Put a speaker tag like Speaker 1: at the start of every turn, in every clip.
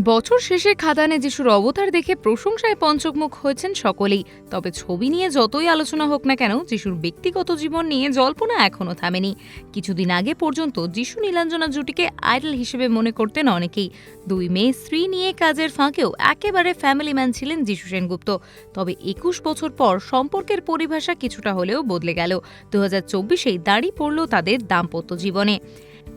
Speaker 1: বছর শেষে খাদানে যিশুর অবতার দেখে প্রশংসায় পঞ্চমুখ হয়েছেন সকলেই। তবে ছবি নিয়ে যতই আলোচনা হোক না কেন, যিশুর ব্যক্তিগত জীবন নিয়ে জল্পনা এখনও থামেনি। কিছুদিন আগে পর্যন্ত যিশু নীলাঞ্জনা জুটিকে আইডল হিসেবে মনে করতেন অনেকেই। দুই মেয়ে স্ত্রী নিয়ে কাজের ফাঁকেও একেবারে ফ্যামিলি ম্যান ছিলেন যিশু সেনগুপ্ত। তবে একুশ বছর পর সম্পর্কের পরিভাষা কিছুটা হলেও বদলে গেল। দু হাজার চব্বিশেই দাঁড়িয়ে পড়ল তাদের দাম্পত্য জীবনে।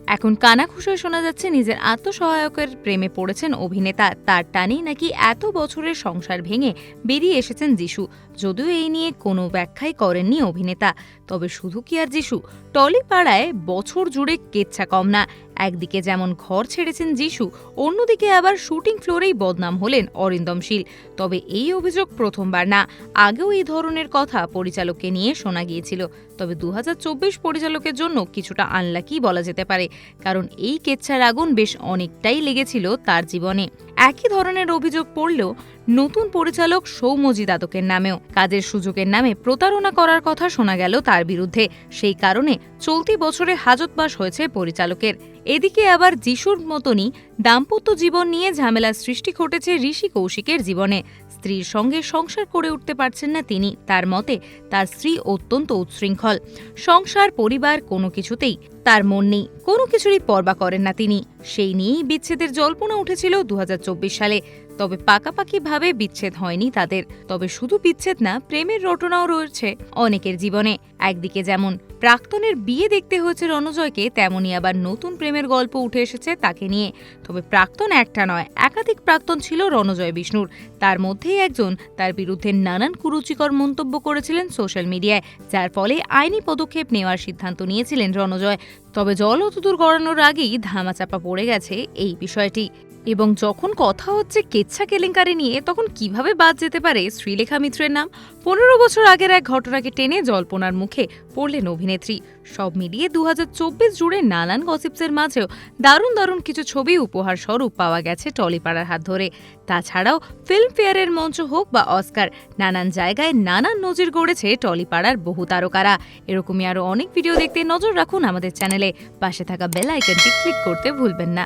Speaker 1: এখন কানাঘুষোয় শোনা যাচ্ছে, নিজের আত্মসহায়কের প্রেমে পড়েছেন অভিনেতা। তার টানেই নাকি এত বছরের সংসার ভেঙে বেরিয়ে এসেছেন যিশু। যদিও এই নিয়ে কোনো ব্যাখ্যাই করেননি অভিনেতা। তবে শুধু কি আর যিশু? টলিপাড়ায় বছর জুড়ে কেচ্ছা কম না। একদিকে যেমন ঘর ছেড়েছেন যিশু, অন্যদিকে আবার শুটিং ফ্লোরেই বদনাম হলেন অরিন্দমশীল তবে এই অভিযোগ প্রথমবার না, আগেও এই ধরনের কথা পরিচালককে নিয়ে শোনা গিয়েছিল। তবে দু হাজার চব্বিশ পরিচালকের জন্য কিছুটা আনলাকি বলা যেতে পারে। কারণ এই কেচ্ছার আগুন বেশ অনেকটাই লেগেছিল তার জীবনে। একই ধরনের অভিযোগ পড়লেও নতুন পরিচালক সৌমজিৎ আদকের নামেও। কাজের সুযোগের নামে প্রতারণা করার কথা শোনা গেল তার বিরুদ্ধে। সেই কারণে চলতি বছরে হাজতবাস হয়েছে পরিচালকের। এদিকে আবার যিশুর মতনই দাম্পত্য জীবন নিয়ে ঝামেলার সৃষ্টি ঘটেছে ঋষি কৌশিকের জীবনে। স্ত্রীর সঙ্গে সংসার করে উঠতে পারছেন না তিনি। তার মতে, তার স্ত্রী অত্যন্ত উচ্ছৃঙ্খল। সংসার, পরিবার কোনো কিছুতেই তার মন নেই। কোনো কিছুরই পরবা করেন না তিনি। সেই নিয়েই বিচ্ছেদের জল্পনা উঠেছিল দুহাজার চব্বিশ সালে। তবে পাকাপাকিভাবে বিচ্ছেদ হয়নি তাদের। তবে শুধু বিচ্ছেদ না, প্রেমের রটনাও রয়েছে অনেকের জীবনে। একদিকে যেমন প্রাক্তনের বিয়ে দেখতে হয়েছে রণজয়কে তেমনই আবার নতুন প্রেমের গল্প উঠে এসেছে তাকে নিয়ে। তবে প্রাক্তন একটা নয়, একাধিক প্রাক্তন ছিল রণজয় বিষ্ণুর। তার মধ্যেই একজন, তার বিরুদ্ধে নানান কুরুচিকর মন্তব্য করেছিলেন সোশ্যাল মিডিয়ায়, যার ফলে আইনি পদক্ষেপ নেওয়ার সিদ্ধান্ত নিয়েছিলেন রণজয়। তবে জল অতদূর গড়ানোর আগেই ধামাচাপা পড়ে গেছে এই বিষয়টি। এবং যখন কথা হচ্ছে কেচ্ছা কেলেঙ্কারি নিয়ে, তখন কীভাবে বাদ যেতে পারে শ্রীলেখা মিত্রের নাম? পনেরো বছর আগের এক ঘটনাকে টেনে জল্পনার মুখে পড়লেন অভিনেত্রী। সব মিলিয়ে দু হাজার চব্বিশ জুড়ে নানান গসিপসের মাঝেও দারুণ দারুণ কিছু ছবি উপহার স্বরূপ পাওয়া গেছে টলিপাড়ার হাত ধরে। তাছাড়াও ফিল্ম ফেয়ারের মঞ্চ হোক বা অস্কার, নানান জায়গায় নানান নজির গড়েছে টলিপাড়ার বহু তারকারা। এরকমই আরও অনেক ভিডিও দেখতে নজর রাখুন আমাদের চ্যানেলে। পাশে থাকা বেল আইকনটি ক্লিক করতে ভুলবেন না।